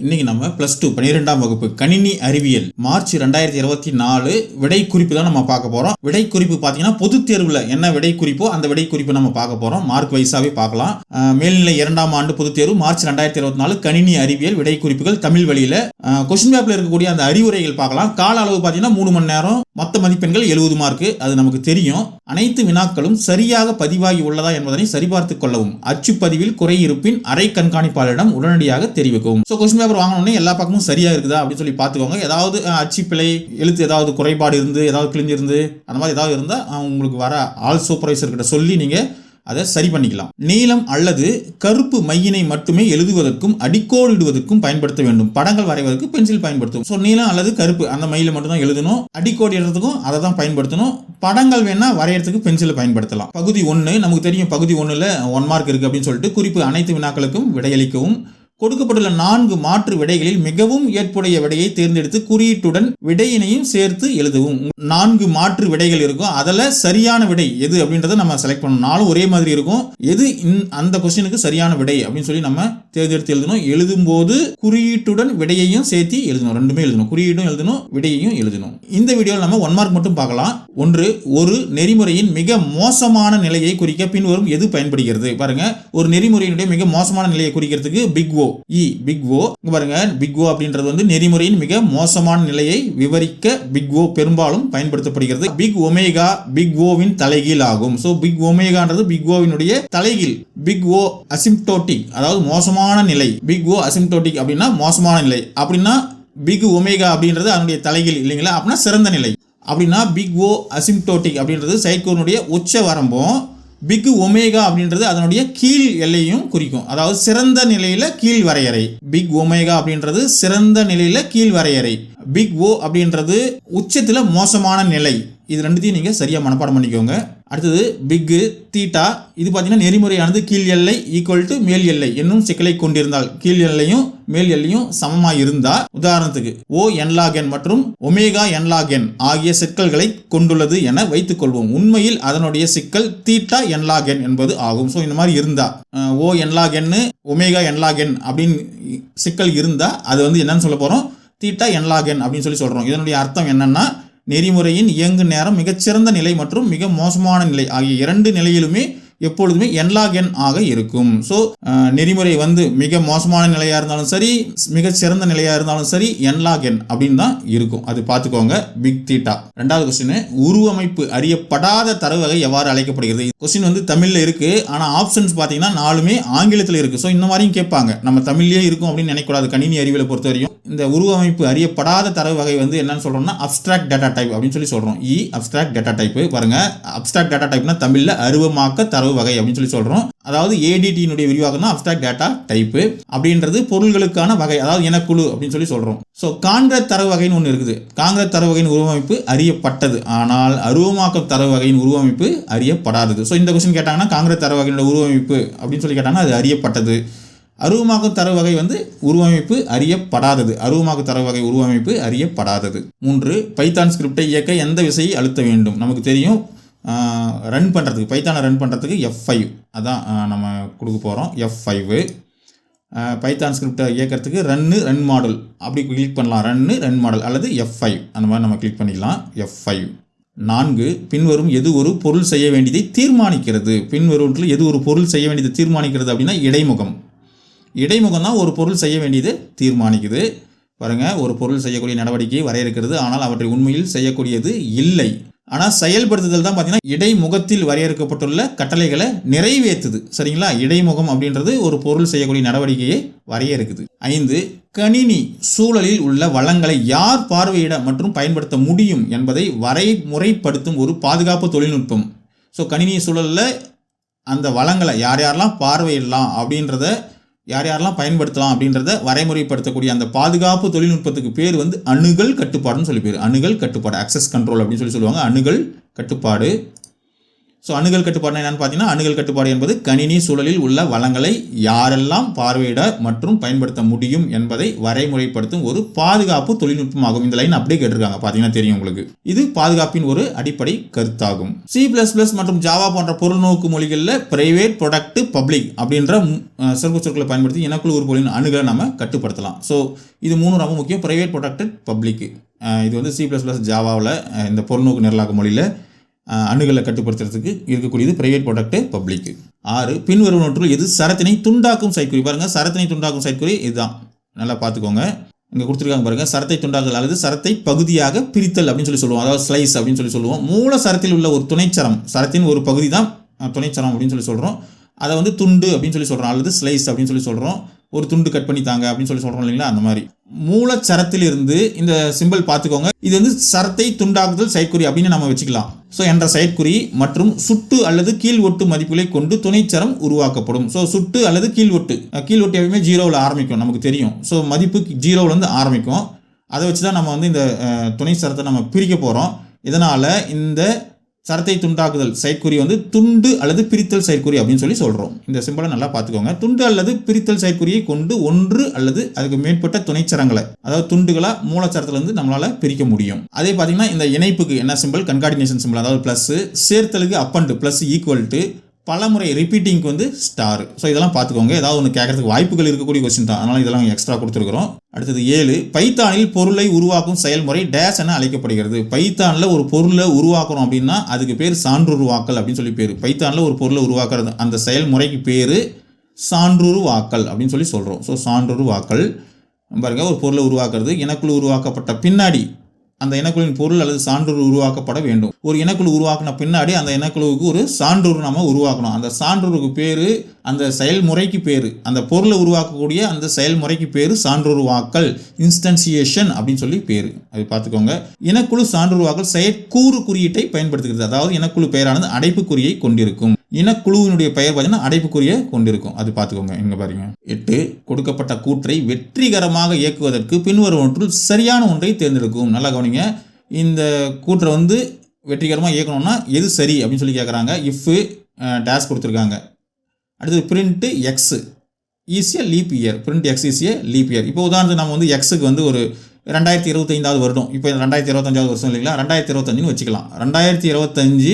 இன்னைக்கு நம்ம plus two பன்னிரெண்டாம் வகுப்பு கணினி அறிவியல் மார்ச் ரெண்டாயிரத்தி இருபத்தி நாலு விடை குறிப்பு தான் நம்ம பார்க்க போறோம். விடை குறிப்பு பார்த்தீங்கன்னா பொது தேர்வில் என்ன விடை குறிப்போ அந்த விடை குறிப்பு நம்ம பார்க்க போறோம். மார்க் வைஸாவே பார்க்கலாம். மேல்நிலை இரண்டாம் ஆண்டு பொது தேர்வு மார்ச் ரெண்டாயிரத்தி இருபத்தி நாலு கணினி அறிவியல் விடை குறிப்புகள் தமிழ் வழியில. கொஸ்டின் பேப்பர்ல இருக்கக்கூடிய அந்த அறிவுரைகள் பார்க்கலாம். கால அளவு பார்த்தீங்கன்னா மூணு மணி நேரம். மொத்த மதிப்பெண்கள் எழுபது மார்க் அது நமக்கு தெரியும். அனைத்து வினாக்களும் சரியாக பதிவாகி உள்ளதா என்பதனை சரிபார்த்துக் கொள்ளவும். அச்சுப்பதிவில் குறை இருப்பின் அரை கண்காணிப்பாளரிடம் உடனடியாக தெரிவிக்கவும். ஸோ கொஸ்டின் பேப்பர் வாங்கினோடனே எல்லா பக்கமும் சரியா இருக்குதா அப்படின்னு சொல்லி பார்த்துக்கோங்க. ஏதாவது அஹ், அச்சு பிழை எழுத்து ஏதாவது குறைபாடு இருந்து ஏதாவது கிழிஞ்சிருந்து அந்த மாதிரி ஏதாவது இருந்தால் உங்களுக்கு வர ஆல் சூப்பர்வைசர் கிட்ட சொல்லி நீங்க அதை சரி பண்ணிக்கலாம். நீலம் அல்லது கருப்பு மையினை மட்டுமே எழுதுவதற்கும் அடிக்கோடிடுவதற்கும் பயன்படுத்த வேண்டும். படங்கள் வரைவதற்கு பென்சில் பயன்படுத்தும் ஸோ நீலம் அல்லது கருப்பு அந்த மையில மட்டும்தான் எழுதணும். அடிக்கோடி எழுதுறதுக்கும் அதை தான் பயன்படுத்தணும். படங்கள் வேணா வரையறதுக்கு பென்சிலை பயன்படுத்தலாம். பகுதி ஒன்று நமக்கு தெரியும் பகுதி ஒன்றில் ஒன் மார்க் இருக்கு அப்படின்னு சொல்லிட்டு குறிப்பு அனைத்து வினாக்களுக்கும் விடையளிக்கவும் கொடுக்கப்பட்டுள்ள நான்கு மாற்று விடைகளில் மிகவும் ஏற்புடைய விடையை தேர்ந்தெடுத்து குறியீட்டுடன் விடையினையும் சேர்த்து எழுதவும். நான்கு மாற்று விடைகள் இருக்கும். அதில் சரியான விடை எது அப்படின்றத நம்ம செலக்ட் பண்ணணும். நாலும் ஒரே மாதிரி இருக்கும். எது இந்- அந்த கொஸ்டினுக்கு சரியான விடை அப்படின்னு சொல்லி நம்ம தேர்ந்தெடுத்து எழுதணும். எழுதும்போது குறியீட்டுடன் விடையையும் சேர்த்து எழுதணும். ரெண்டுமே எழுதணும். குறியீட்டும் எழுதணும் விடையையும் எழுதணும். இந்த வீடியோவில் நம்ம ஒன் மார்க் மட்டும் பார்க்கலாம். ஒன்று ஒரு நெறிமுறையின் மிக மோசமான நிலையை குறிக்க பின்வரும் எது பயன்படுகிறது? பாருங்க. ஒரு நெறிமுறையினுடைய மிக மோசமான நிலையை குறிக்கிறதுக்கு பிக் ஓ இ பிக் ஓ பாருங்க. பிக் ஓ அப்படின்றது வந்து நெறிமுறையின் மிக மோசமான நிலையை விவரிக்க பிக் ஓ பெரும்பாலும் பயன்படுத்தப்படுகிறது. பிக் ஒமேகா பிக் ஓவின் தலைகீழ் ஆகும். ஸோ பிக் ஒமேகான்றது பிக் ஓவினுடைய தலைகீழ். பிக் ஓ அசிம்டோட்டிக் அதாவது மோசமான நிலை. பிக் ஓ அசிம்டோட்டிக் அப்படின்னா மோசமான நிலை. அப்படின்னா பிக் ஒமேகா அப்படின்றது அதனுடைய தலைகீழ் இல்லைங்களா? அப்படின்னா சிறந்த நிலை. அப்படின்னா பிக் ஓ அசிம்டோட்டிக் அப்படின்றது சைக்கோனுடைய உச்ச வரம்பும் பிக் ஒமேகா அப்படின்றது அதனுடைய கீழ் எல்லையும் குறிக்கும். அதாவது சிறந்த நிலையில கீழ் வரையறை. பிக் ஒமேகா அப்படின்றது சிறந்த நிலையில கீழ் வரையறை. பிக் ஓ அப்படின்றது உச்சத்துல மோசமான நிலை. இது ரெண்டுத்தையும் நீங்க சரியா மனப்பாடம் பண்ணிக்கோங்க. அடுத்தது பிக்கு தீட்டா இது பார்த்தீங்கன்னா நெறிமுறையானது. கீழ் எல்லை ஈக்குவல் டு மேல் எல்லை என்னும் சிக்கலை கொண்டிருந்தால் கீழ் எல்லையும் மேல் எல்லையும் சமமாக இருந்தால் உதாரணத்துக்கு ஓ என்லாகென் மற்றும் ஒமேகா என்லாகென் ஆகிய சிக்கல்களை கொண்டுள்ளது என வைத்துக் கொள்வோம் உண்மையில் அதனுடைய சிக்கல் தீட்டா என்லாகென் என்பது ஆகும். ஸோ இந்த மாதிரி இருந்தால் ஓ என்லாகென்னு ஒமேகா என்லாகென் அப்படின்னு சிக்கல் இருந்தால் அது வந்து என்னன்னு சொல்ல போகிறோம் தீட்டா என்லாகென் அப்படின்னு சொல்லி சொல்கிறோம் இதனுடைய அர்த்தம் என்னன்னா நெறிமுறையின் இயங்கு நேரம் மிகச்சிறந்த நிலை மற்றும் மிக மோசமான நிலை ஆகிய இரண்டு நிலையிலுமே எப்பொழுதுமே என்லாக் என் ஆக இருக்கும். ஸோ நெறிமுறை வந்து மிக மோசமான நிலையாக இருந்தாலும் சரி மிக சிறந்த நிலையாக இருந்தாலும் சரி என்லாக் என் அப்படின்னு தான் இருக்கும். அது பார்த்துக்கோங்க பிக் தீட்டா ரெண்டாவது கொஸ்டின் உருவமைப்பு அறியப்படாத தரவு வகை எவ்வாறு அழைக்கப்படுகிறது? கொஸ்டின் வந்து தமிழில் இருக்குது ஆனால் ஆப்ஷன்ஸ் பார்த்தீங்கன்னா நாலுமே ஆங்கிலத்தில் இருக்குது ஸோ இந்த மாதிரியும் கேட்பாங்க. நம்ம தமிழ்லேயே இருக்கும் அப்படின்னு நினைக்கக்கூடாது. கணினி அறிவியலை பொறுத்த வரையும் இந்த உருவமைப்பு அறியப்படாத தரவு வகை வந்து என்னன்னு சொல்றோம்னா அப்ஸ்ட்ராக்ட் டேட்டா டைப் அப்படின்னு சொல்லி சொல்றோம். இ அப்ஸ்ட்ராக்ட் டேட்டா டைப் பாருங்க அப்ஸ்ட்ராக்ட் டேட்டா டைப்னா தமிழில் அருவமாக்க தரவு வகை அப்படின்னு சொல்லி சொல்றோம். அதாவது ஏடிடியினுடைய விரிவாக்கம் தான் அப்ஸ்ட்ராக்ட் டேட்டா டைப் அப்படின்றது பொருள்களுக்கான வகை அதாவது இனக்குழு அப்படின்னு சொல்லி சொல்றோம். ஸோ காங்கிரஸ் தரவு வகைன்னு ஒன்று இருக்குது. காங்கிரஸ் தரவு வகையின் உருவமைப்பு அறியப்பட்டது. ஆனால் அருவமாக்கம் தரவு வகையின் உருவமைப்பு அறியப்படாதது. ஸோ இந்த கொஸ்டின் கேட்டாங்கன்னா காங்கிரஸ் தரவு வகையினோட உருவமைப்பு அப்படின்னு சொல்லி கேட்டாங்கன்னா அது அறியப்பட்டது. அருவமாக்கும் தரவு வகை வந்து உருவமைப்பு அறியப்படாதது. அருவமாக்கும் தரவு வகை உருவமைப்பு அறியப்படாதது. மூன்று பைத்தான் ஸ்கிரிப்டை இயக்க எந்த விசையை அழுத்த வேண்டும்? நமக்கு தெரியும். ரன் பண்ணுறதுக்கு பைத்தானை ரன் பண்ணுறதுக்கு எஃப் ஃபைவ் அதான் நம்ம கொடுக்க போகிறோம் எஃப் ஃபைவு பைத்தான் ஸ்கிரிப்டை இயக்கிறதுக்கு ரன்னு ரன் மாடல் அப்படி கிளிக் பண்ணலாம். ரன்னு ரன் மாடல் அல்லது எஃப் ஃபைவ் அந்த மாதிரி நம்ம கிளிக் பண்ணிக்கலாம் எஃப் ஃபைவ் நான்கு பின்வரும் எது ஒரு பொருள் செய்ய வேண்டியதை தீர்மானிக்கிறது. பின்வருவற்றில் எது ஒரு பொருள் செய்ய வேண்டியதை தீர்மானிக்கிறது அப்படின்னா இடைமுகம். இடைமுகம் தான் ஒரு பொருள் செய்ய வேண்டியது தீர்மானிக்குது. பாருங்கள் ஒரு பொருள் செய்யக்கூடிய நடவடிக்கையை வரையறுக்கிறது. ஆனால் அவற்றை உண்மையில் செய்யக்கூடியது இல்லை. ஆனால் செயல்படுத்துதல் தான் பார்த்தீங்கன்னா இடைமுகத்தில் வரையறுக்கப்பட்டுள்ள கட்டளைகளை நிறைவேற்றுது சரிங்களா? இடைமுகம் அப்படின்றது ஒரு பொருள் செய்யக்கூடிய நடவடிக்கையை வரையறுக்குது. ஐந்து கணினி சூழலில் உள்ள வளங்களை யார் பார்வையிட மற்றும் பயன்படுத்த முடியும் என்பதை வரைமுறைப்படுத்தும் ஒரு பாதுகாப்பு தொழில்நுட்பம். ஸோ கணினி சூழலில் அந்த வளங்களை யார் யாரெல்லாம் பார்வையிடலாம் அப்படின்றத யார் யாரெல்லாம் பயன்படுத்தலாம் அப்படின்றத வரைமுறைப்படுத்தக்கூடிய அந்த பாதுகாப்பு தொழில்நுட்பத்துக்கு பேர் வந்து அணுகல் கட்டுப்பாடுன்னு சொல்லி பேர். அணுகல் கட்டுப்பாடு அக்சஸ் கண்ட்ரோல் அப்படின்னு சொல்லி சொல்லுவாங்க. அணுகல் கட்டுப்பாடு. ஸோ அணுகல் கட்டுப்பாடு என்னன்னு பார்த்தீங்கன்னா அணுகல் கட்டுப்பாடு என்பது கணினி சூழலில் உள்ள வளங்களை யாரெல்லாம் பார்வையிட மற்றும் பயன்படுத்த முடியும் என்பதை வரைமுறைப்படுத்தும் ஒரு பாதுகாப்பு தொழில்நுட்பமாகும். இந்த லைன் அப்படியே கேட்டிருக்காங்க. பார்த்தீங்கன்னா தெரியும் உங்களுக்கு. இது பாதுகாப்பின் ஒரு அடிப்படை கருத்தாகும். சி பிளஸ் பிளஸ் மற்றும் ஜாவா போன்ற பொருள்நோக்கு மொழிகளில் பிரைவேட் ப்ரொடக்ட் பப்ளிக் அப்படின்ற சிறப்பு சொற்களை பயன்படுத்தி இனக்குழு உறுப்புகளின் அணுகலை நம்ம கட்டுப்படுத்தலாம். ஸோ இது மூணு ரொம்ப முக்கியம். பிரைவேட் ப்ரொடக்ட் பப்ளிக் இது வந்து சி ப்ளஸ் ப்ளஸ் ஜாவாவில் இந்த பொருள்நோக்கு நிரலாக்க மொழியில் அணுகலை கட்டுப்படுத்துறதுக்கு இருக்கக்கூடியது பிரைவேட் ப்ராடக்ட்டு பப்ளிக் ஆறு பின்வருவனற்றுள் எது சரத்தினை துண்டாக்கும் சைக்குறி பாருங்கள் சரத்தினை துண்டாக்கும் சைக்குறி இதுதான். நல்லா பார்த்துக்கோங்க. இங்கே கொடுத்துருக்காங்க பாருங்கள் சரத்தை துண்டாக்குதல் அல்லது சரத்தை பகுதியாக பிரித்தல் அப்படின்னு சொல்லி சொல்லுவோம். அதாவது ஸ்லைஸ் அப்படின்னு சொல்லி சொல்லுவோம். மூல சரத்தில் உள்ள ஒரு துணைச்சரம் சரத்தின் ஒரு பகுதி தான் துணைச்சரம் அப்படின்னு சொல்லி சொல்கிறோம் அதை வந்து துண்டு அப்படின்னு சொல்லி சொல்கிறோம் அல்லது ஸ்லைஸ் அப்படின்னு சொல்லி சொல்கிறோம் ஒரு துண்டு கட் பண்ணி தாங்க அப்படின்னு சொல்லி சொல்கிறோம் இல்லைங்களா? அந்த மாதிரி. மூலச்சரத்திலிருந்து இந்த சிம்பிள் பார்த்துக்கோங்க. இது வந்து சரத்தை துண்டாக்குதல் செயற்குறி அப்படின்னு நம்ம வச்சுக்கலாம். ஸோ என்ற செயற்குறி மற்றும் சுட்டு அல்லது கீழ் ஒட்டு மதிப்புகளை கொண்டு துணைச்சரம் உருவாக்கப்படும். ஸோ சுட்டு அல்லது கீழ் ஒட்டு கீழ் ஒட்டு எப்பயுமே ஜீரோவில் ஆரம்பிக்கும் நமக்கு தெரியும். ஸோ மதிப்பு ஜீரோவிலேருந்து ஆரம்பிக்கும். அதை வச்சு தான் நம்ம வந்து இந்த துணை சரத்தை நம்ம பிரிக்க போகிறோம் இதனால் இந்த சரத்தை துண்டாக்குதல் செயற்குறி வந்து துண்டு அல்லது பிரித்தல் செயற்குறி அப்படின்னு சொல்லி சொல்கிறோம் இந்த சிம்பிளை நல்லா பார்த்துக்கோங்க. துண்டு அல்லது பிரித்தல் செயற்குறியை கொண்டு ஒன்று அல்லது அதுக்கு மேற்பட்ட துணைச்சரங்களை அதாவது துண்டுகளாக மூலச்சரத்துலேருந்து நம்மளால் பிரிக்க முடியும். அதே பார்த்தீங்கன்னா இந்த இணைப்புக்கு என்ன சிம்பிள் கன்கார்டினேஷன் சிம்பிள் அதாவது ப்ளஸ் சேர்த்தலுக்கு அப் ப்ளஸ் ஈக்குவல் டு பலமுறை ரிப்பீட்டிங்க்கு வந்து ஸ்டார் ஸோ இதெல்லாம் பார்த்துக்கோங்க. ஏதாவது ஒன்று கேட்கறதுக்கு வாய்ப்புகள் இருக்கக்கூடிய கொஸ்டின் தான். அதனால் இதெல்லாம் எக்ஸ்ட்ரா கொடுத்துருக்குறோம். அடுத்தது ஏழு பைத்தானில் பொருளை உருவாக்கும் செயல்முறை டேஷ் என அழைக்கப்படுகிறது. பைத்தானில் ஒரு பொருளை உருவாக்குறோம் அப்படின்னா அதுக்கு பேர் சான்றுருவாக்கல் அப்படின்னு சொல்லி பேர். பைத்தானில் ஒரு பொருளை உருவாக்குறது அந்த செயல்முறைக்கு பேர் சான்றுருவாக்கல் அப்படின்னு சொல்லி சொல்கிறோம் ஸோ சான்றுருவாக்கல். பாருங்க ஒரு பொருளை உருவாக்குறது எனக்குள் உருவாக்கப்பட்ட பின்னாடி அந்த இனக்குழுவின் பொருள் அல்லது சான்றுரு உருவாக்கப்பட வேண்டும். ஒரு இனக்குழு உருவாக்கின பின்னாடி அந்த இனக்குழுவுக்கு ஒரு சான்றுரு நம்ம உருவாக்கணும். அந்த சான்றுருக்கு பேர் அந்த செயல்முறைக்கு பேர் அந்த பொருளை உருவாக்கக்கூடிய அந்த செயல்முறைக்கு பேர் சான்றுருவாக்கல் இன்ஸ்டன்சியேஷன் அப்படின்னு சொல்லி பேர். அது பார்த்துக்கோங்க. இனக்குழு சான்றுருவாக்கல் செயற்கூறு குறியீட்டை பயன்படுத்துகிறது. அதாவது இனக்குழு பெயரானது அடைப்புக்குறியை கொண்டிருக்கும். இனக்குழுவினுடைய பெயர் பார்த்தீங்கன்னா அடைப்புக்குரிய கொண்டிருக்கும். அது பார்த்துக்கோங்க இங்கே பாருங்க. எட்டு கொடுக்கப்பட்ட கூற்றை வெற்றிகரமாக இயக்குவதற்கு பின்வருவற்றுள் சரியான ஒன்றை தேர்ந்தெடுக்கும். நல்லா கவனிங்க. இந்த கூற்றை வந்து வெற்றிகரமாக இயக்கணும்னா எது சரி அப்படின்னு சொல்லி கேட்குறாங்க இஃப்பு டேஷ் கொடுத்துருக்காங்க. அடுத்தது பிரிண்ட்டு எக்ஸு ஈஸியாக லீப் இயர் பிரிண்ட் எக்ஸ் ஈஸியாக லீப் இயர் இப்போ உதாரணத்துக்கு நம்ம வந்து எக்ஸுக்கு வந்து ஒரு ரெண்டாயிரத்தி இருபத்தைந்தாவது வருடம். இப்போ ரெண்டாயிரத்தி இருபத்தஞ்சாவது வருஷம் இல்லைங்களா? ரெண்டாயிரத்தி இருபத்தஞ்சுன்னு வச்சுக்கலாம். ரெண்டாயிரத்தி இருபத்தஞ்சு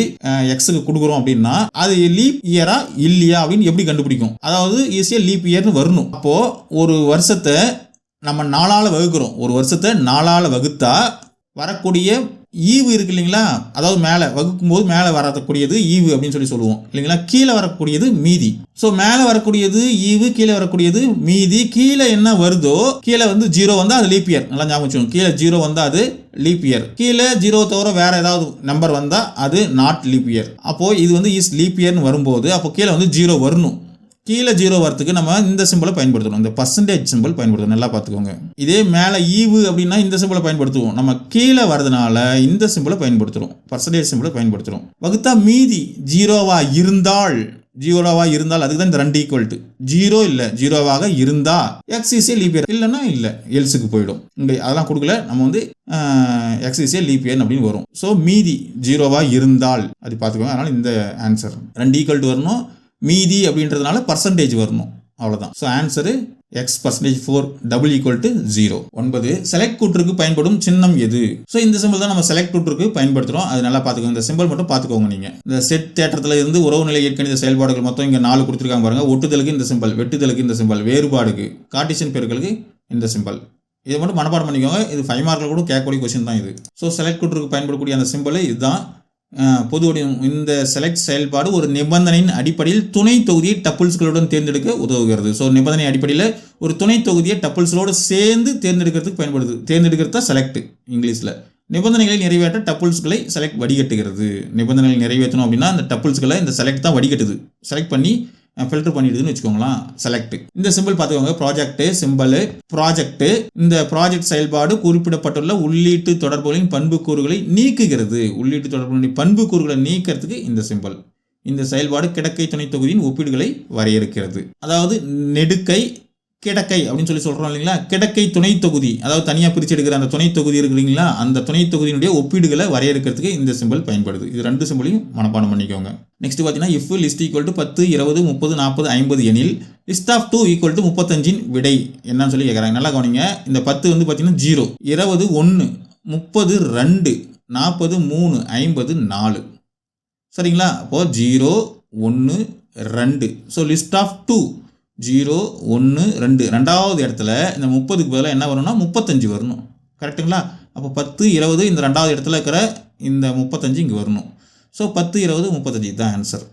எக்ஸுக்கு கொடுக்குறோம் அப்படின்னா அது லீப் இயரா இல்லையா அப்படின்னு எப்படி கண்டுபிடிக்கும்? அதாவது ஈஸியாக லீப் இயர்னு வரணும். அப்போது ஒரு வருஷத்தை நம்ம நாலால் வகுக்கிறோம். ஒரு வருஷத்தை நாலால் வகுத்தா வரக்கூடிய ஈவு இருக்கு இல்லைங்களா? அதாவது மேலே வகுக்கும்போது மேலே வரக்கூடியது ஈவு அப்படின்னு சொல்லி சொல்லுவோம். இல்லைங்களா? கீழே வரக்கூடியது மீதி. ஸோ மேலே வரக்கூடியது ஈவு கீழே வரக்கூடியது மீதி. கீழே என்ன வருதோ கீழே வந்து ஜீரோ வந்தால் அது லீப் இயர் நல்லா ஞாபகம் கீழே ஜீரோ வந்தால் அது லீப் இயர் கீழே ஜீரோ தவிர வேற ஏதாவது நம்பர் வந்தால் அது நாட் லீப் இயர் அப்போது இது வந்து இஸ் லீப் இயர்னு வரும்போது அப்போ கீழே வந்து ஜீரோ வரணும். கீழே ஜீரோ வரத்துக்கு நம்ம இந்த சிம்பிளை பயன்படுத்தணும். இந்த பர்சன்டேஜ் சிம்பிள் பயன்படுத்தணும். நல்லா பார்த்துக்கோங்க. இதே மேலே ஈவு அப்படின்னா இந்த சிம்பிளை பயன்படுத்துவோம். நம்ம கீழே வரதுனால இந்த சிம்பிளை பயன்படுத்துகிறோம் பர்சன்டேஜ் சிம்பிளை பயன்படுத்துகிறோம் வகுத்தா மீதி ஜீரோவா இருந்தால் ஜீரோவாக இருந்தால் அதுக்கு தான் இந்த ரெண்டு ஈக்குவல் டு ஜீரோ இல்லை ஜீரோவாக இருந்தா எக்ஸிசியே லீப்பியர் இல்லைன்னா இல்லை எல்ஸுக்கு போயிடும். இங்கே அதெல்லாம் கொடுக்கல. நம்ம வந்து எக்ஸிசியே லீப்பியர் அப்படின்னு வரும். ஸோ மீதி ஜீரோவாக இருந்தால் அது பார்த்துக்கோங்க. அதனால் இந்த ஆன்சர் ரெண்டு ஈக்குவல் டு வரணும். மீதி அப்படின்றதுனால பர்சன்டேஜ் வரணும். அவ்வளோதான் so answer x percentage four double equal to zero ஒன்பது செலக்ட் கூற்றுக்கு பயன்படும் சின்னம் எது? ஸோ இந்த சிம்பிள் தான் நம்ம செலக்ட் கூற்றுக்கு பயன்படுத்துகிறோம் அது நல்லா பார்த்துக்கோங்க. இந்த சிம்பிள் மட்டும் பார்த்துக்கோங்க நீங்கள் இந்த செட் தேட்டத்தில் இருந்து உறவுநிலை ஏற்கனவே செயல்பாடுகள் மொத்தம் இங்கே நாலு கொடுத்துருக்காங்க பாருங்க. ஒட்டுதலுக்கு இந்த சிம்பிள் வெட்டுதலுக்கு இந்த சிம்பிள் வேறுபாடுக்கு கார்டிஷன் பெருக்களுக்கு இந்த சிம்பிள் இதை மட்டும் மனப்பாடம் பண்ணிக்கோங்க. இது ஃபைவ் மார்க்கில் கூட கேட்கக்கூடிய கொஸ்டின் தான் இது. ஸோ செலக்ட் கூற்றுக்கு பயன்படக்கூடிய அந்த சிம்பிள் இதுதான். பொது வடிவம் இந்த செலக்ட் செயல்பாடு ஒரு நிபந்தனையின் அடிப்படையில் துணை தொகுதியை டப்புள்ஸ்களுடன் தேர்ந்தெடுக்க உதவுகிறது. ஸோ நிபந்தனை அடிப்படையில் ஒரு துணை தொகுதியை டப்புள்ஸ்களோடு சேர்ந்து தேர்ந்தெடுக்கிறதுக்கு பயன்படுது தேர்ந்தெடுக்கிறது தான் செலக்ட் இங்கிலீஷில். நிபந்தனைகளை நிறைவேற்ற டப்புள்ஸ்களை செலக்ட் வடிகட்டுகிறது. நிபந்தனைகளை நிறைவேற்றணும் அப்படின்னா அந்த டப்புள்ஸ்களை இந்த செலக்ட் தான் வடிகட்டுது. செலக்ட் பண்ணி ஃபில்டர் பண்ணிடுதுன்னு வச்சுக்கோங்களேன் செலக்ட் இந்த சிம்பிள் பார்த்துக்கோங்க ப்ராஜெக்ட் சிம்பிள் ப்ராஜெக்ட் இந்த ப்ராஜெக்ட் செயல்பாடு குறிப்பிடப்பட்டுள்ள உள்ளீட்டு தொடர்புகளின் பண்புக்கூறுகளை நீக்குகிறது. உள்ளீட்டு தொடர்புகளின் பண்புக்கூறுகளை நீக்கிறதுக்கு இந்த சிம்பிள் இந்த செயல்பாடு கிடக்கை துணைத் தொகுதியின் ஒப்பீடுகளை வரையறுக்கிறது. அதாவது நெடுக்கை கிடக்கை அப்படின்னு சொல்லி சொல்கிறோம் இல்லைங்களா? கிடக்கை துணை தொகுதி. அதாவது தனியாக பிரித்து எடுக்கிற அந்த துணை தொகுதி இருக்கு இல்லைங்களா? அந்த துணை தொகுதியினுடைய ஒப்பீடுகளை வரையறுக்கிறதுக்கு இந்த சிம்பிள் பயன்படுது. இது ரெண்டு சிம்பிளையும் மனப்பாடம் பண்ணிக்கோங்க. நெக்ஸ்ட் பார்த்தீங்கன்னா இஃப் லிஸ்ட் ஈக்குவல் டு பத்து இருபது முப்பது நாற்பது ஐம்பது எனில் list of two equal to முப்பத்தஞ்சின் விடை என்னன்னு சொல்லி கேட்குறாங்க நல்லா கவனிங்க. இந்த பத்து வந்து பார்த்தீங்கன்னா ஜீரோ இருபது ஒன்று முப்பது ரெண்டு நாற்பது மூணு ஐம்பது நாலு. சரிங்களா? அப்போது ஜீரோ ஒன்று ரெண்டு. So list of two zero ஒன்று ரெண்டு. ரெண்டாவது இடத்துல இந்த முப்பதுக்கு பதிலாக என்ன வரும்னா முப்பத்தஞ்சு வரணும். கரெக்டுங்களா அப்போ பத்து இருபது இந்த ரெண்டாவது இடத்துல இருக்கிற இந்த முப்பத்தஞ்சு இங்கே வரணும். ஸோ பத்து இருபது முப்பத்தஞ்சு தான் ஆன்சர்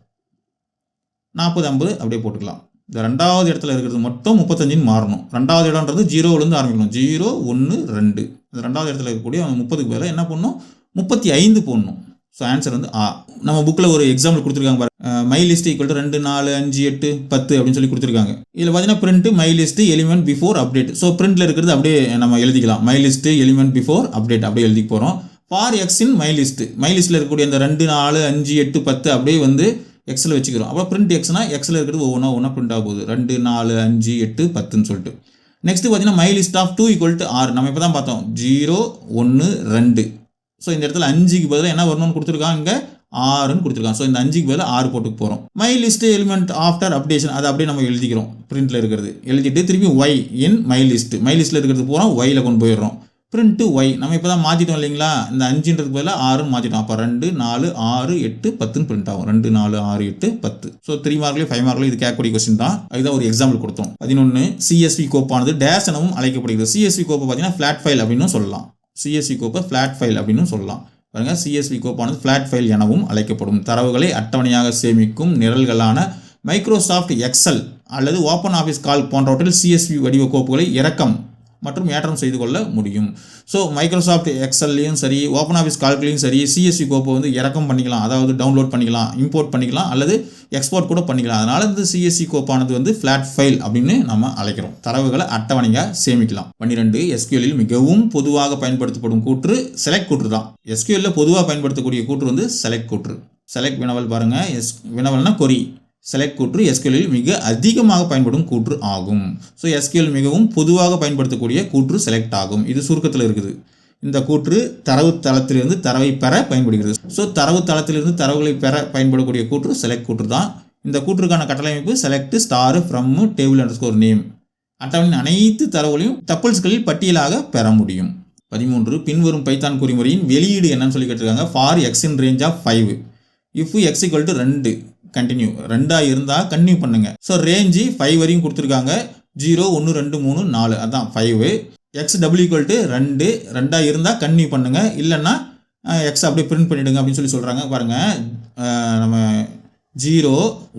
நாற்பது ஐம்பது அப்படியே போட்டுக்கலாம். இந்த ரெண்டாவது இடத்துல இருக்கிறது மட்டும் முப்பத்தஞ்சுன்னு மாறணும். ரெண்டாவது இடம்ன்றது ஜீரோவிலேருந்து ஆரம்பிக்கணும். ஜீரோ ஒன்று ரெண்டு. இந்த ரெண்டாவது இடத்துல இருக்கக்கூடிய அவங்க முப்பதுக்கு பதிலாக என்ன பண்ணணும் முப்பத்தி ஐந்து போடணும். ஸோ ஆன்சர் வந்து ஆ நம்ம புக்கில் ஒரு எக்ஸாம்பிள் கொடுத்துருக்காங்க பாருங்க my uh, list equal to ரெண்டு நாலு அஞ்சு எட்டு பத்து அப்படின்னு சொல்லி கொடுத்துருக்காங்க. இதில் பார்த்தீங்கன்னா print my list element before update so பிரிண்ட்டில் இருக்கிறது அப்படியே நம்ம எழுதிக்கலாம். My list element before update அப்படியே எழுதி போகிறோம் for x in my list my லிஸ்ட்டில் இருக்கக்கூடிய அந்த ரெண்டு நாலு அஞ்சு எட்டு பத்து அப்படியே வந்து எக்ஸில் வச்சுக்கிறோம். அப்புறம் பிரிண்ட் எக்ஸ்னா எக்ஸில் இருக்கிறது ஒவ்வொன்றா ஒன்றா பிரிண்ட் ஆக போகுது. ரெண்டு நாலு அஞ்சு எட்டு பத்துன்னு சொல்லிட்டு. நெக்ஸ்ட் பார்த்தீங்கன்னா my list of two equal to R நம்ம இப்போ தான் பார்த்தோம். ஜீரோ ஒன்று ரெண்டு. ஸோ இந்த இடத்துல அஞ்சுக்கு பதிலாக என்ன வரணும்னு கொடுத்துருக்காங்க? இங்கே ஆறுன்னு கொடுத்துருக்காங்க. ஸோ இந்த அஞ்சுக்கு பதிலாக ஆறு போட்டுக்கு போகிறோம் my list element after updation அதை அப்படியே நம்ம எழுதிக்கிறோம். பிரிண்ட்டில் இருக்கிறது. எழுதிட்டு திருப்பி y in my list my லிஸ்ட்டில் இருக்கிறது பூரா ஒயில் கொண்டு போயிடுறோம். பிரிண்ட்டு ஒய் நம்ம இப்போ தான் மாற்றிட்டோம் இல்லைங்களா? இந்த அஞ்சுன்றதுக்கு பதிலாக ஆறுன்னு மாற்றிட்டோம் அப்போ ரெண்டு நாலு ஆறு எட்டு பத்துன்னு பிரிண்ட் ஆகும். ரெண்டு நாலு ஆறு எட்டு பத்து. ஸோ த்ரீ மார்க்லேயும் ஃபைவ் மார்க்லேயும் இது கேட்கக்கூடிய கொஸ்டின் தான். அதுதான் ஒரு எக்ஸாம்பிள் கொடுத்தோம். பதினொன்று சிஎஸ்வி கோப்பானது டேஷ் எனவும் அழைக்கப்படுகிறது. சிஎஸ்வி கோப்பை பார்த்தீங்கன்னா ஃப்ளாட் ஃபைல் அப்படின்னு சொல்லலாம். சிஎஸ்வி கோப்பை ஃப்ளாட் ஃபைல் அப்படின்னு சொல்லலாம். பாருங்க சிஎஸ்வி கோப்பானது ஃப்ளாட் ஃபைல் எனவும் அழைக்கப்படும். தரவுகளை அட்டவணையாக சேமிக்கும் நிரல்களான மைக்ரோசாஃப்ட் எக்ஸல் அல்லது ஓப்பன் ஆஃபீஸ் கால் போன்றவற்றில் சிஎஸ்வி வடிவ கோப்புகளை இறக்கம் மற்றும் ஏற்றம் செய்து கொள்ள முடியும். ஸோ மைக்ரோசாஃப்ட் எக்ஸல்லையும் சரி ஓப்பன் ஆஃபீஸ் கால்குலையும் சரி சிஎஸ்சி கோப்பை வந்து இறக்கம் பண்ணிக்கலாம் அதாவது டவுன்லோட் பண்ணிக்கலாம் இம்போர்ட் பண்ணிக்கலாம் அல்லது எக்ஸ்போர்ட் கூட பண்ணிக்கலாம். அதனால் இந்த சிஎஸ்சி கோப்பானது வந்து ஃப்ளாட் ஃபைல் அப்படின்னு நம்ம அழைக்கிறோம். தரவுகளை அட்டவணையாக சேமிக்கலாம். பன்னிரெண்டு எஸ்கியூலில் மிகவும் பொதுவாக பயன்படுத்தப்படும் கூற்று செலக்ட் கூற்று தான். எஸ்கியூலில் பொதுவாக பயன்படுத்தக்கூடிய கூற்று வந்து செலக்ட் கூற்று. செலக்ட் வினவல் பாருங்கள் எஸ் வினவல்னா கொரி செலக்ட் கூற்று எஸ்கியூலில் மிக அதிகமாக பயன்படும் கூற்று ஆகும். ஸோ எஸ்கியூல் மிகவும் பொதுவாக பயன்படுத்தக்கூடிய கூற்று செலக்ட் ஆகும். இது சுருக்கத்தில் இருக்குது. இந்த கூற்று தரவு தளத்திலிருந்து தரவை பெற பயன்படுகிறது. ஸோ தரவு தளத்திலிருந்து தரவுகளை பெற பயன்படக்கூடிய கூற்று செலக்ட் கூற்று தான். இந்த கூற்றுக்கான கட்டளமைப்பு select star from table underscore name அட்டவணையின் அனைத்து தரவுகளையும் டப்பிள்ஸ்களில் பட்டியலாக பெற முடியும். பதிமூன்று பின்வரும் பைத்தான் குறிமுறையின் வெளியீடு என்னன்னு சொல்லி கேட்டிருக்காங்க. ஃபார் எக்ஸின் range of five if x equal to ரெண்டு கண்டினியூ ரெண்டாக இருந்தால் கண்டினியூ பண்ணுங்க. ஸோ ரேஞ்சு ஃபைவ் வரையும் கொடுத்துருக்காங்க. ஜீரோ ஒன்று ரெண்டு மூணு நாலு. அதான் five x double equal to ரெண்டு. ரெண்டாக இருந்தால் கண்டினியூ பண்ணுங்க. இல்லைன்னா எக்ஸ் அப்படியே பிரிண்ட் பண்ணிவிடுங்க அப்படின்னு சொல்லி சொல்கிறாங்க பாருங்கள் நம்ம ஜீரோ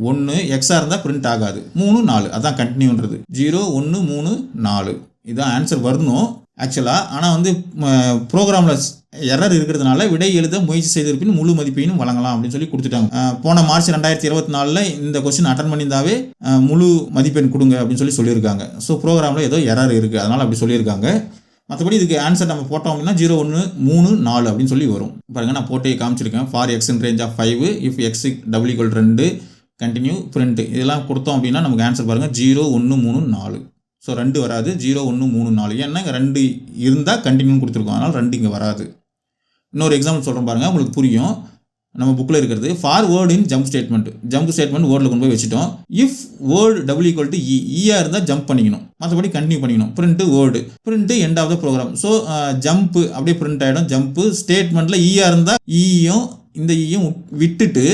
ஒன்று எக்ஸாக இருந்தால் பிரிண்ட் ஆகாது. மூணு நாலு. அதான் கண்டினியூன்றது ஜீரோ ஒன்று மூணு நாலு. இதான் ஆன்சர் வரணும் ஆக்சுவலாக ஆனால் வந்து ப்ரோக்ராமில் எரர் இருக்கிறதுனால விடை எழுத முயற்சி செய்திருப்பின் முழு மதிப்பெண்ணும் வழங்கலாம் அப்படின்னு சொல்லி கொடுத்துட்டாங்க. போன மார்ச் ரெண்டாயிரத்தி இருபத்தி நாலில் இந்த கொஸ்டின் அட்டன் பண்ணியிருந்தாவே முழு மதிப்பெண் கொடுங்க அப்படின்னு சொல்லி சொல்லியிருக்காங்க. ஸோ ப்ரோக்ராமில் ஏதோ எரர் இருக்குது அதனால் அப்படி சொல்லியிருக்காங்க. மற்றபடி இதுக்கு ஆன்சர் நம்ம போட்டோம் அப்படின்னா ஜீரோ ஒன்று மூணு நாலு அப்படின்னு சொல்லி வரும். பாருங்க நான் போட்டே காமிச்சிருக்கேன். For x in range of five if x double equal ரெண்டு கண்டினியூ பிரிண்ட் இதெல்லாம் கொடுத்தோம் அப்படின்னா நமக்கு ஆன்சர் பாருங்கள் ஜீரோ ஒன்று மூணு நாலு. ஸோ ரெண்டு வராது. ஜீரோ ஒன்று மூணு நாலு. ஏன்னா இங்கே ரெண்டு இருந்தால் கண்டினியூ கொடுத்துருக்கோம். அதனால் ரெண்டு இங்கே வராது. இன்னொரு எக்ஸாம்பிள் சொல்கிறேன் பாருங்கள் உங்களுக்கு புரியும். நம்ம புக்கில் இருக்கிறது for word in jump statement jump statement வேர்டில் கொண்டு போய் வச்சுட்டோம். If word double equal to e ஈயாக இருந்தால் ஜம்ப் பண்ணிக்கணும். மற்றபடி கண்டினியூ பண்ணிக்கணும். Print word print end of the program so jump அப்படியே பிரிண்ட் ஆகிடும் ஜம்ப்பு ஸ்டேட்மெண்ட்டில் ஈயாக e இருந்தால் ஈயும் e இந்த e ஈயும் விட்டுட்டு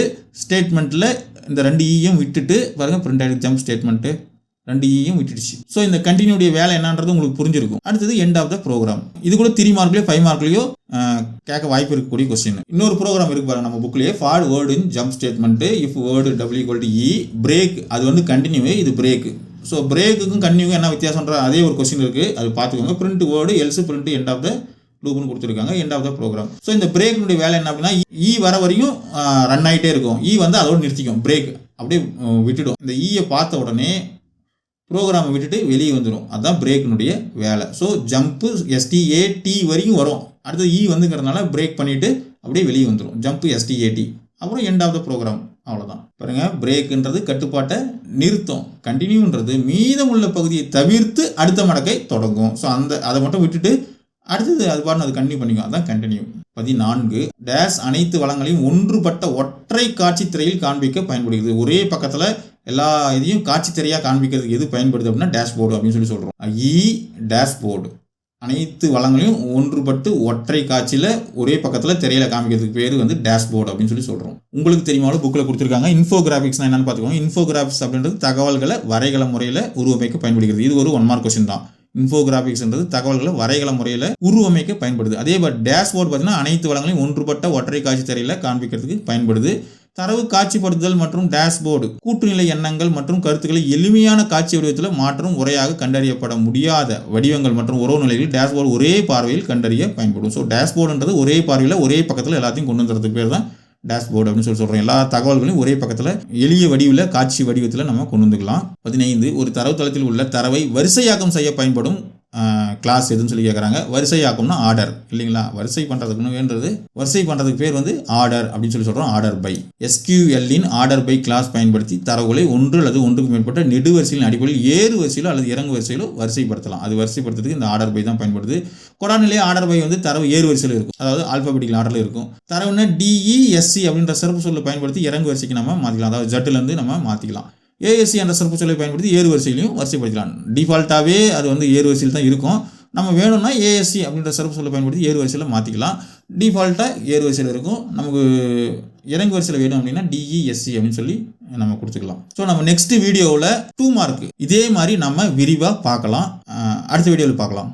ஸ்டேட்மெண்ட்டில் இந்த ரெண்டு ஈயும் விட்டுட்டு பாருங்கள் பிரிண்ட் ஆகிடும் ஜம்ப் ஸ்டேட்மெண்ட்டு ரெண்டு ஈயும் விட்டுடுச்சு. ஸோ இந்த கண்டினியூடைய வேலை என்னன்றது உங்களுக்கு புரிஞ்சிருக்கும். அடுத்தது எண்ட் ஆஃப் த ப்ரோக்ராம் இது கூட த்ரீ மார்க்லேயோ ஃபைவ் மார்க்லேயோ கேட்க வாய்ப்பு இருக்கக்கூடிய கொஸ்டின் இன்னொரு ப்ரோக்ராம் இருக்கு பாருங்க நம்ம புக்லேயே for word in jump statement if word W equal to e break அது வந்து கண்டினியூ இது பிரேக் ஸோ பிரேக்குக்கும் கண்டினியூக்கும் என்ன வித்தியாசம்ன்ற அதே ஒரு கொஸ்டின் இருக்குது அது பார்த்துக்கோங்க. Print word else print end of the லூப்னு கொடுத்துருக்காங்க end of the program so இந்த பிரேக்னுடைய வேலை என்ன அப்படின்னா இ வர வரையும் ரன் ஆகிட்டே இருக்கும். இ வந்து அதோடு நிறுத்திக்கும் பிரேக் அப்படியே விட்டுடும். இந்த e ஈயை பார்த்த உடனே ப்ரோக்ராமை விட்டுட்டு வெளியே வந்துடும் அதுதான் பிரேக்கினுடைய வேலை. ஸோ ஜம்ப்பு எஸ்டிஏடி வரைக்கும் வரும். அடுத்தது e இ வந்துங்கிறதுனால பிரேக் பண்ணிவிட்டு அப்படியே வெளியே வந்துடும் ஜம்ப்பு எஸ்டிஏடி அப்புறம் எண்ட் ஆஃப் த ப்ரோக்ராம் அவ்வளோதான் பாருங்கள் பிரேக்குன்றது கட்டுப்பாட்டை நிறுத்தும். கண்டினியூன்றது மீதமுள்ள பகுதியை தவிர்த்து அடுத்த மடக்கை தொடங்கும். ஸோ அந்த அதை மட்டும் விட்டுட்டு அடுத்தது அது பாருன்னு அது கண்டினியூ பண்ணிக்கும். அதுதான் கண்டினியூ பதினான்கு. டேஷ் அனைத்து வளங்களையும் ஒன்றுபட்ட ஒற்றை காட்சி திரையில் காண்பிக்க பயன்படுகிறது. ஒரே பக்கத்தில் எல்லா இதையும் காட்சி தெரியாக காண்பிக்கிறதுக்கு எது பயன்படுது அப்படின்னா டேஷ்போர்டு அப்படின்னு சொல்லி சொல்கிறோம் இ டேஷ்போர்டு அனைத்து வளங்களையும் ஒன்றுபட்டு ஒற்றை காட்சியில் ஒரே பக்கத்தில் திரையில காமிக்கிறதுக்கு பேர் வந்து டேஷ்போர்டு அப்படின்னு சொல்லி சொல்கிறோம் உங்களுக்கு தெரியுமாலும் புக்கில் கொடுத்துருக்காங்க. இன்ஃபோகிராஃபிக்ஸ்னா என்னன்னு பார்த்துக்கோங்க. இன்ஃபோகிராஃபிக்ஸ் அப்படின்றது தகவல்களை வரைகல முறையில் உருவமைக்க பயன்படுகிறது. இது ஒரு ஒன் மார்க் கொஸ்டின் தான். இன்ஃபோகிராஃபிக்ஸ்ன்றது தகவல்களை வரைகல முறையில் உருவமைக்க பயன்படுது. அதே மாதிரி டேஷ்போர்டு பார்த்தீங்கன்னா அனைத்து வளங்களையும் ஒன்றுபட்ட ஒற்றை காட்சி திரையில காண்பிக்கிறதுக்கு பயன்படுது. தரவு காட்சிப்படுத்துதல் மற்றும் டேஷ்போர்டு கூட்டுநிலை எண்ணங்கள் மற்றும் கருத்துக்களை எளிமையான காட்சி வடிவத்தில் மாற்றும் உரையாக கண்டறியப்பட முடியாத வடிவங்கள் மற்றும் உறவு நிலைகளில் டேஷ்போர்டு ஒரே பார்வையில் கண்டறிய பயன்படும். ஸோ டேஷ்போர்டுன்றது ஒரே பார்வையில் ஒரே பக்கத்தில் எல்லாத்தையும் கொண்டு வந்துறதுக்கு பேர் தான் டேஷ்போர்டு அப்படின்னு சொல்லி சொல்கிறோம் எல்லா தகவல்களையும் ஒரே பக்கத்தில் எளிய வடிவில் காட்சி வடிவத்தில் நம்ம கொண்டு வந்துக்கலாம். பதினைந்து ஒரு தரவுத்தளத்தில் உள்ள தரவை வரிசையாக்கம் செய்ய பயன்படும் கிளாஸ் எதுன்னு சொல்லி கேட்குறாங்க வரிசையாக்கம்னா ஆர்டர் இல்லைங்களா? வரிசை பண்ணுறதுக்குன்னு வேண்டது வரிசை பண்ணுறதுக்கு பேர் வந்து ஆர்டர் அப்படின்னு சொல்லி சொல்கிறோம் ஆர்டர் பை எஸ்கியூஎல்லின் ஆர்டர் பை கிளாஸ் பயன்படுத்தி தரவுகளை ஒன்று அல்லது ஒன்றுக்கு மேற்பட்ட நெடுவரிசையின் அடிப்படையில் ஏறு வரிசையிலோ அல்லது இறங்கு வரிசையிலோ வரிசைப்படுத்தலாம். அது வரிசைப்படுத்துறதுக்கு இந்த ஆர்டர் பை தான் பயன்படுது. கொடாநிலை ஆர்டர் பை வந்து தரவு ஏறு வரிசையில் இருக்கும். அதாவது ஆல்பாபெட்டிக்கல் ஆர்டரில் இருக்கும். தரவுன்னா டிஇஎஸ்சி அப்படின்ற சிறப்பு சொல்லை பயன்படுத்தி இறங்கு வரிசைக்கு நம்ம மாற்றிக்கலாம் அதாவது ஜட்டுலேருந்து நம்ம மாற்றிக்கலாம் ஏஎஸ்சி என்ற சிறப்பு சொல்லை பயன்படுத்தி ஏறு வரிசையிலையும் வரிசைப்படுத்தலாம். டிஃபால்ட்டாகவே அது வந்து ஏறு வரிசையில் தான் இருக்கும். நம்ம வேணும்னா ஏஎஸ்சி அப்படின்ற சிறப்பு சொல்லை பயன்படுத்தி ஏறு வரிசையில் மாற்றிக்கலாம் டிஃபால்ட்டாக ஏறு வரிசையில் இருக்கும். நமக்கு இறங்கு வரிசையில் வேணும் அப்படின்னா டிஇஎஸ்சி அப்படின்னு சொல்லி நம்ம கொடுத்துக்கலாம். ஸோ நம்ம நெக்ஸ்ட் வீடியோவில் டூ மார்க் இதே மாதிரி நம்ம விரிவாக பார்க்கலாம். அடுத்த வீடியோவில் பார்க்கலாம்.